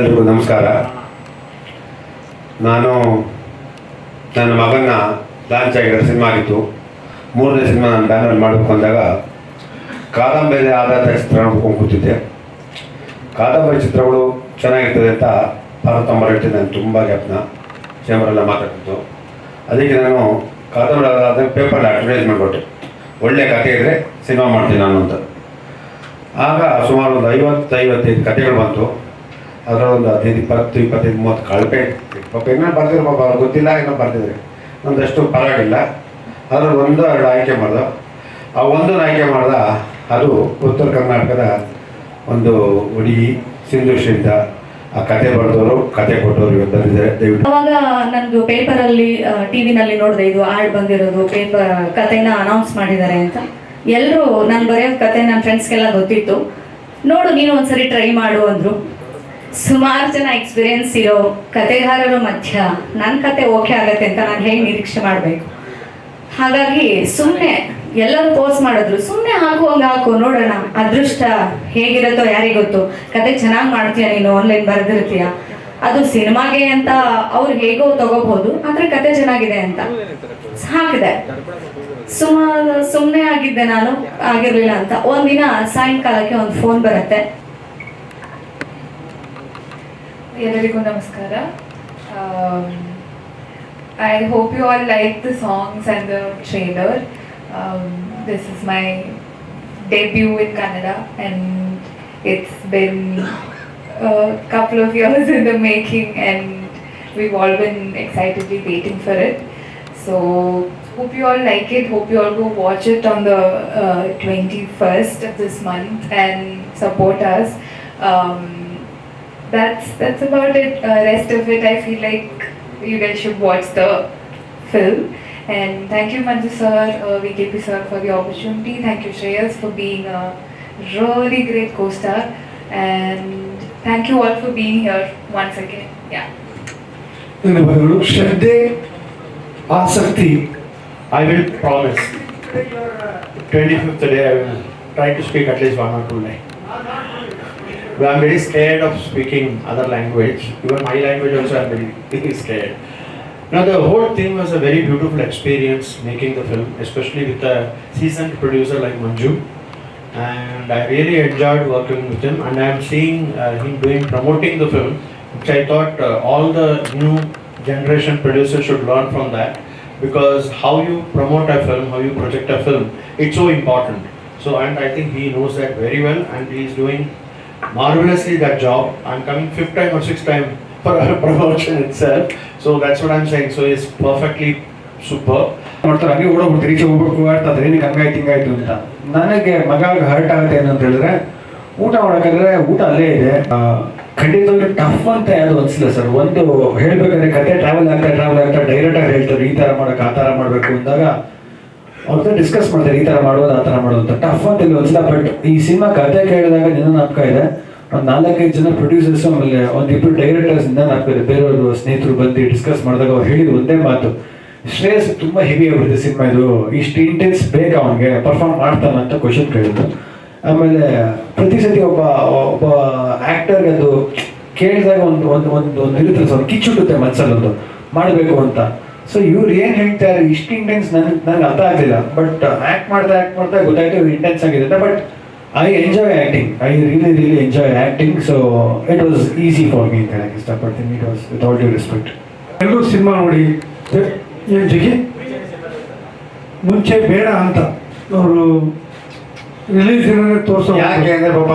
ಎಲ್ರಿಗೂ ನಮಸ್ಕಾರ. ನಾನು ನನ್ನ ಮಗನ ಲಾಂಚ್ ಆಗಿರೋ ಸಿನಿಮಾ ಆಗಿತ್ತು. ಮೂರನೇ ಸಿನಿಮಾ ನಾನು ಬ್ಯಾನರ್ ಮಾಡಬೇಕು ಅಂದಾಗ ಕಾದಂಬರಿ ಆಧಾರಿತ ಚಿತ್ರ ನೋಡ್ಕೊಂಡು ಕೂತಿದ್ದೆ. ಕಾದಂಬರಿ ಚಿತ್ರಗಳು ಚೆನ್ನಾಗಿರ್ತದೆ ಅಂತ ಭಾರತಂಬರ ರೆಡ್ಡಿ ನಾನು ತುಂಬ ಜ್ಞಾಪನ ಚೇಂಬರೆಲ್ಲ ಮಾತಾಡ್ತಿದ್ದು. ಅದಕ್ಕೆ ನಾನು ಕಾದಂಬರಿ ಆಧಾರ ಪೇಪರ್ನ ಅಡ್ವರ್ಟೈಸ್ ಮಾಡಿಕೊಟ್ಟೆ. ಒಳ್ಳೆ ಕತೆ ಇದ್ದರೆ ಸಿನಿಮಾ ಮಾಡ್ತೀನಿ ನಾನು ಅಂತ. ಆಗ ಸುಮಾರು ಒಂದು ಐವತ್ತು ಕತೆಗಳು ಬಂತು. ಅದರ ಒಂದು ಹದಿನೈದು, ಇಪ್ಪತ್ತು, ಇಪ್ಪತ್ತೈದು, ಮೂವತ್ತು ಕಳಪೆ ಪಾಪ ಏನೋ ಬರ್ತಿದ್ರು ಪಾಪ ಅವ್ರು ಗೊತ್ತಿಲ್ಲ ಏನೋ ಬರ್ತಿದ್ರೆ ಒಂದಷ್ಟು ಪರವಾಗಿಲ್ಲ. ಅದ್ರ ಒಂದು, ಎರಡು ಆಯ್ಕೆ ಮಾಡ್ದೆ. ಆ ಒಂದು ಆಯ್ಕೆ ಮಾಡ್ದ, ಅದು ಉತ್ತರ ಕರ್ನಾಟಕದ ಒಂದು ಹುಡುಗಿ ಸಿಂಧು ಶ್ರೀಂತ ಆ ಕತೆ ಬರೆದವರು, ಕತೆ ಕೊಟ್ಟವರು ಬಂದಿದ್ದಾರೆ. ದಯವಿಟ್ಟು. ಅವಾಗ ನಂದು ಪೇಪರ್ ಅಲ್ಲಿ ಟಿವಿನಲ್ಲಿ ನೋಡಿದೆ ಇದು ಆಡ್ ಬಂದಿರೋದು ಪೇಪರ್ ಕತೆನ ಅನೌನ್ಸ್ ಮಾಡಿದ್ದಾರೆ ಅಂತ. ಎಲ್ಲರೂ ನಾನು ಬರೆಯೋ ಕತೆ ನನ್ನ ಫ್ರೆಂಡ್ಸ್ಗೆಲ್ಲ ಗೊತ್ತಿತ್ತು. ನೋಡು, ನೀನು ಒಂದ್ಸರಿ ಟ್ರೈ ಮಾಡು ಅಂದ್ರು. ಸುಮಾರು ಜನ ಎಕ್ಸ್ಪೀರಿಯನ್ಸ್ ಇರೋ ಕತೆಗಾರರ ಮಧ್ಯ ನನ್ನ ಕತೆ ಓಕೆ ಆಗತ್ತೆ ಅಂತ ನಾನು ಹೇಗೆ ನಿರೀಕ್ಷೆ ಮಾಡಬೇಕು? ಹಾಗಾಗಿ ಸುಮ್ಮನೆ ಎಲ್ಲರೂ ಪೋಸ್ಟ್ ಮಾಡಿದ್ರು. ಸುಮ್ಮನೆ ಹಾಕು, ಹಂಗೆ ಹಾಕು, ನೋಡೋಣ. ಅದೃಷ್ಟ ಹೇಗಿರುತ್ತೋ ಯಾರಿಗೆ ಗೊತ್ತು? ಕತೆ ಚೆನ್ನಾಗಿ ಮಾಡ್ತೀಯ ನೀನು? ಆನ್ಲೈನ್ ಬರೆದಿರ್ತೀಯ? ಅದು ಸಿನಿಮಾಗೆ ಅಂತ ಅವ್ರು ಹೇಗೋ ತಗೋಬಹುದು, ಆದ್ರೆ ಕತೆ ಚೆನ್ನಾಗಿದೆ ಅಂತ. ಹಾಕಿದೆ. ಸುಮಾರು ಸುಮ್ಮನೆ ಆಗಿದ್ದೆ ನಾನು, ಆಗಿರ್ಲಿಲ್ಲ ಅಂತ. ಒಂದಿನ ಸಾಯಂಕಾಲಕ್ಕೆ ಒಂದು ಫೋನ್ ಬರುತ್ತೆ. ಎಲ್ಲರಿಗೂ ನಮಸ್ಕಾರ I hope you all like the songs and the trailer this is my debut in Kannada and it's been couple of years in the making and we've all been excitedly waiting for it. So hope you all like it. Hope you all go watch it on the uh, 21st of this month and support us. Um, that's that's about it. Uh, rest of it, I feel like you guys should watch the film. And thank you, Manju sir, uh, VKP sir, for the opportunity. Thank you, Shreyas, for being a really great co-star. And thank you all for being here once again. Yeah. ಧನ್ಯವಾದಗಳು ಶ್ರದ್ಧೆ ಆಸಕ್ತಿ I will promise. 25th day, I will try to speak at least one or two lines. But I'm very scared of speaking other language. Even my language also, I'm very, very scared. Now, the whole thing was a very beautiful experience making the film, especially with a seasoned producer like Manju. And I really enjoyed working with him, and I'm seeing uh, him doing promoting the film, which I thought uh, all the new generation producers should learn from that because how you promote a film, how you project a film, it's so important. So, and I think he knows that very well, and he is doing marvelously that job. I'm coming fifth time or sixth time for a promotion itself. So that's what I'm saying. So it's perfectly superb. ಮಾಡ್ತಾರೆ, ಹಂಗೆ ಓಡೋಗ್ಬಿಡ್ತಾರೆ ಈಚೆ ಹೋಗ್ಬೇಕು ಆಡ್ತಾರೆ ಏನಕ್ಕೆ ಹಂಗಾಯ್ತು ಹಿಂಗಾಯ್ತು ಅಂತ ನನಗೆ ಮಗ hurt ಆಗುತ್ತೆ ಏನಂತ ಹೇಳಿದ್ರೆ, ಊಟ ಮಾಡೋಕ್ಕಾದ್ರೆ ಊಟ ಅಲ್ಲೇ ಇದೆ ಖಂಡಿತ ಟಫ್ ಅಂತ ಯಾವುದು ಅನ್ಸಿಲ್ಲ ಸರ್ ಒಂದು ಹೇಳ್ಬೇಕಾದ್ರೆ ಕತೆ ಟ್ರಾವೆಲ್ ಆಗ್ತಾ ಟ್ರಾವೆಲ್ ಆಗ್ತಾ ಡೈರೆಕ್ಟ್ ಆಗಿ ಹೇಳ್ತಾರೆ, ಈ ತರ ಮಾಡಕ್ ಆ ತರ ಮಾಡ್ಬೇಕು ಅಂದಾಗ ಅವ್ರ ಡಿಸ್ಕಸ್ ಮಾಡ್ತಾರೆ, ಈ ತರ ಮಾಡೋದು, ಆ ತರ ಮಾಡೋದು ಅಂತ ಟಫ್ ಅಂತ ಇಲ್ಲಿ ಅನ್ಸಿಲ್ಲ ಬಟ್ ಈ ಸಿನಿಮಾ ಕತೆ ಕೇಳಿದಾಗ ನಿನ್ನ ನಾಟಕ ಇದೆ ಒಂದು ನಾಲ್ಕೈದು ಜನ ಪ್ರೊಡ್ಯೂಸರ್ಸ್ ಆಮೇಲೆ ಒಂದಿಬ್ರು ಡೈರೆಕ್ಟರ್ಸ್ ಇಂದ ಇದೆ ಬೇರೆಯವರು ಸ್ನೇಹಿತರು ಬಂದು ಡಿಸ್ಕಸ್ ಮಾಡಿದಾಗ ಅವ್ರು ಹೇಳಿದ ಒಂದೇ ಮಾತು. ಶ್ರೇಯಸ್ ತುಂಬಾ ಹೆವಿ ಆಗ್ಬಿಡುತ್ತೆ ಸಿನಿಮಾ ಇದು. ಇಷ್ಟು ಇಂಟೆನ್ಸ್ ಬೇಕು ಅವನಿಗೆ ಪರ್ಫಾರ್ಮ್ ಮಾಡ್ತಾನ ಅಂತ ಕ್ವಶನ್ ಕೇಳಿದ್ರು ಆಮೇಲೆ ಪ್ರತಿ ಸತಿ ಒಬ್ಬ ಒಬ್ಬ ಆಕ್ಟರ್ಗೆ ಅದು ಕೇಳಿದಾಗ ಒಂದು ಒಂದು ಒಂದು ಒಂದು ಇರುತ್ತೆ ಸರ್ ಕಿಚ್ಚುಟ್ಟುತ್ತೆ ಮನ್ಸಲ್ಲಿ ಒಂದು ಮಾಡಬೇಕು ಅಂತ. ಸೊ ಇವ್ರು ಏನ್ ಹೇಳ್ತಾರೆ, ಇಷ್ಟು ಇಂಟೆನ್ಸ್ ನನ್ಗೆ ನನಗೆ ಅರ್ಥ ಆಗಲಿಲ್ಲ. ಬಟ್ ಆಕ್ಟ್ ಮಾಡ್ತಾ ಆಕ್ಟ್ ಮಾಡ್ತಾ ಗೊತ್ತಾಯ್ತು ಇಂಟೆನ್ಸ್ ಆಗಿದೆ ಅಂತ. But I enjoy acting I really really enjoy acting so it was easy for me ಅಂತ ಹೇಳಕ್ಕೆ ಇಷ್ಟಪಡ್ತೀನಿ it was with all due respect ಎಲ್ಲರೂ ಸಿನಿಮಾ ನೋಡಿ ಏನು ಜಿಗಿ? ಮುಂಚೆ ಬೇಡ ಅಂತ. ಅವರು ರಿಲೀಸ್ ತೋರಿಸೋ ಯಾಕೆ ಅಂದರೆ ಪಾಪ